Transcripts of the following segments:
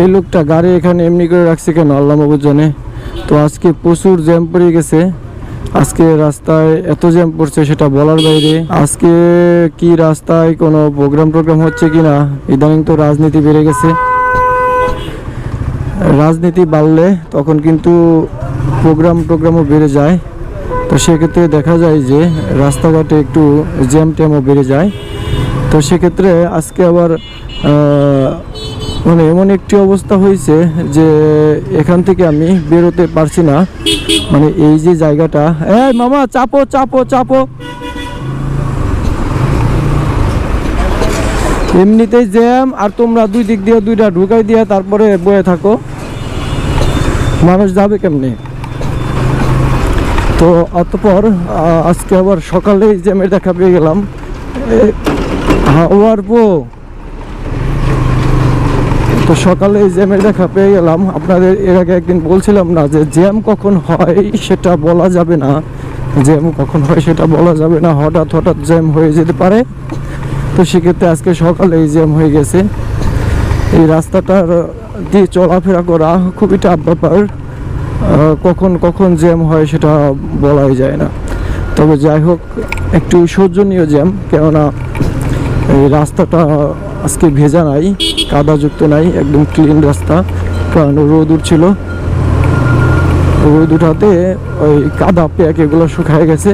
এই লোকটা গাড়ি এখানে এমনি করে রাখছে কেন? আল্লাহ মাবুদ জানে। তো আজকে প্রচুর জ্যাম পড়ে গেছে। আজকে রাস্তায় এত জ্যাম পড়ছে সেটা বলার বাইরে। আজকে কি রাস্তায় কোনো প্রোগ্রাম টোগ্রাম হচ্ছে কিনা, ইদানিং তো রাজনীতি বেড়ে গেছে। রাজনীতি বাড়লে তখন কিন্তু প্রোগ্রাম টোগ্রামও বেড়ে যায়। তো সেক্ষেত্রে দেখা যায় যে রাস্তাঘাটে একটু জ্যাম ট্যামও বেড়ে যায়। তো সেক্ষেত্রে আজকে আবার মানে এমন একটি অবস্থা হয়েছে যে এখান থেকে আমি বেরোতে পারছি না। মানে এই যে জায়গাটা। এই মামা, চাপো চাপো চাপো। এমনিতেই জ্যাম, আর তোমরা দুই দিক দিয়ে দুইটা ঢুকাই দিয়ে তারপরে বয়ে থাকো। মানুষ যাবে কেমনি? তো অতপর আজকে আবার সকালেই জ্যামের দেখা পেয়ে গেলাম। হাওয়ার পো তো সকালে এই জ্যামের দেখা পেয়ে গেলাম। আপনাদের এর আগে একদিন বলছিলাম না যে জ্যাম কখন হয় সেটা বলা যাবে না। জ্যাম কখন হয় সেটা বলা যাবে না। হঠাৎ হঠাৎ জ্যাম হয়ে যেতে পারে। তো সেক্ষেত্রে আজকে সকালে এই জ্যাম হয়ে গেছে। এই রাস্তাটার দিয়ে চলাফেরা করা খুবই টাফ ব্যাপার। কখন কখন জ্যাম হয় সেটা বলাই যায় না। তবে যাই হোক, একটু সহ্যনীয় জ্যাম। কেননা এই রাস্তাটা আজকে ভেজা নাই কাদাযুক্ত নাই একদম ক্লিন রাস্তা। কারণ রোদ উঠছিল। রোদ উঠাতে ওই কাদা প্যাক এগুলো শুকায় গেছে।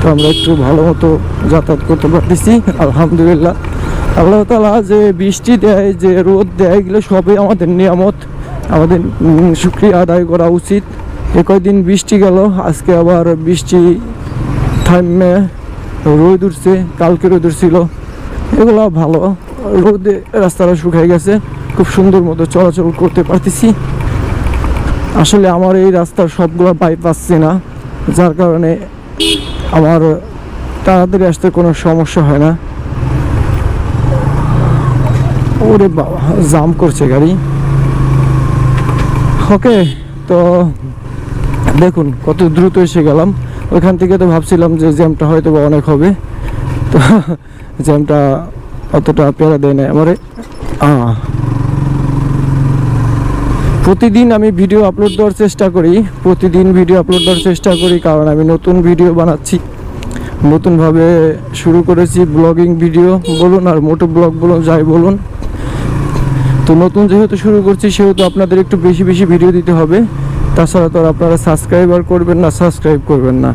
তো আমরা একটু ভালো মতো যাতায়াত করতে পারতেছি আলহামদুলিল্লাহ। আল্লাহ তালা যে বৃষ্টি দেয় যে রোদ দেয় এগুলো সবই আমাদের নিয়ামত। আমাদের উম, শুক্রিয়া আদায় করা উচিত। এ কয়দিন বৃষ্টি গেল আজকে আবার বৃষ্টি থামে। রোদ উঠছে কালকে রোদ উঠছিল। এগুলো ভালো। রোদে রাস্তাটা শুকাই গেছে। খুব সুন্দর মতো চলাচল করতে পারতেছি। আসলে আমার এই রাস্তার সবগুলো পাচ্ছি না যার কারণে আমার তাড়াতাড়ি আসতে কোনো সমস্যা হয় না। ওরে বাবা, জাম করছে গাড়ি। ওকে, তো দেখুন, কত দ্রুত এসে গেলাম। ওইখান থেকে তো ভাবছিলাম যে জ্যামটা হয়তো বা অনেক হবে। তো জ্যামটা অতটা পেরা দেয় না আমারে। প্রতিদিন আমি ভিডিও আপলোড দেওয়ার চেষ্টা করি। প্রতিদিন ভিডিও আপলোড দেওয়ার চেষ্টা করি কারণ আমি নতুন ভিডিও বানাচ্ছি। নতুনভাবে শুরু করেছি ব্লগিং ভিডিও বলুন আর মোটো ব্লগ বলুন, যাই বলুন। তো নতুন যেহেতু শুরু করছি, সেহেতু আপনাদের একটু বেশি বেশি ভিডিও দিতে হবে। তাছাড়া তো আপনারা সাবস্ক্রাইবার করবেন না সাবস্ক্রাইব করবেন না।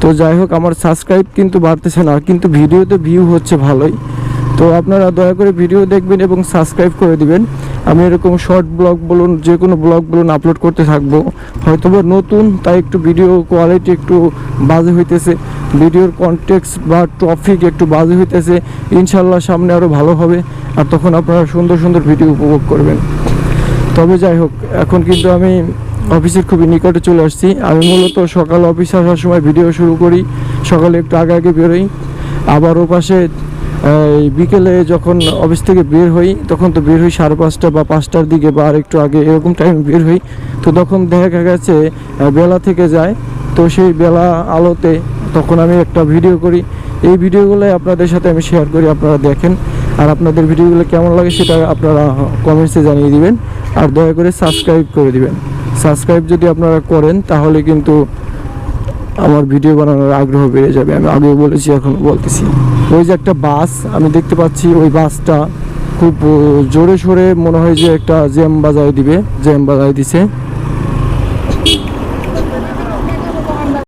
তো যাই হোক, আমার সাবস্ক্রাইব কিন্তু বাড়তেছে না, কিন্তু ভিডিওতে ভিউ হচ্ছে ভালোই। তো আপনারা দয়া করে ভিডিও দেখবেন এবং সাবস্ক্রাইব করে দিবেন। আমি এরকম শর্ট ব্লগ বলুন, যে কোনো ব্লগ বলুন আপলোড করতে থাকব। হয়তো বা নতুন, তাই একটু ভিডিও কোয়ালিটি একটু বাজে হইতেছে। ভিডিওর কনটেক্স বা টপিক একটু বাজে হইতেছে। ইনশাল্লাহ সামনে আরও ভালো হবে। আর তখন আপনারা সুন্দর সুন্দর ভিডিও উপভোগ করবেন। তবে যাই হোক, এখন কিন্তু আমি অফিসের খুবই নিকটে চলে আসছি। আমি মূলত সকাল অফিস আসার সময় ভিডিও শুরু করি, সকালে একটু আগে আগে বেরোই আবার ও পাশে বিকেলে যখন অফিস থেকে বের হই, তখন তো বের হই সাড়ে পাঁচটা বা পাঁচটার দিকে বা আর একটু আগে এরকম টাইম বের হই। তো তখন দেখা গেছে বেলা থেকে যায়। তো সেই বেলা আলোতে তখন আমি একটা ভিডিও করি। এই ভিডিওগুলো আপনাদের সাথে আমি শেয়ার করি, আপনারা দেখেন। আর আপনাদের ভিডিওগুলো কেমন লাগে সেটা আপনারা কমেন্টসে জানিয়ে দিবেন। আর দয়া করে সাবস্ক্রাইব করে দিবেন। সাবস্ক্রাইব যদি আপনারা করেন, তাহলে কিন্তু আমার ভিডিও বানানোর আগ্রহ বেড়ে যাবে। আমি আগেও বলেছি এখন বলতেছি। ওই যে একটা বাস, আমি দেখতে পাচ্ছি ওই বাসটা খুব জোরে সোরে মনে হয় যে একটা জ্যাম বাজায় দিবে, জ্যাম বাজায় দিছে।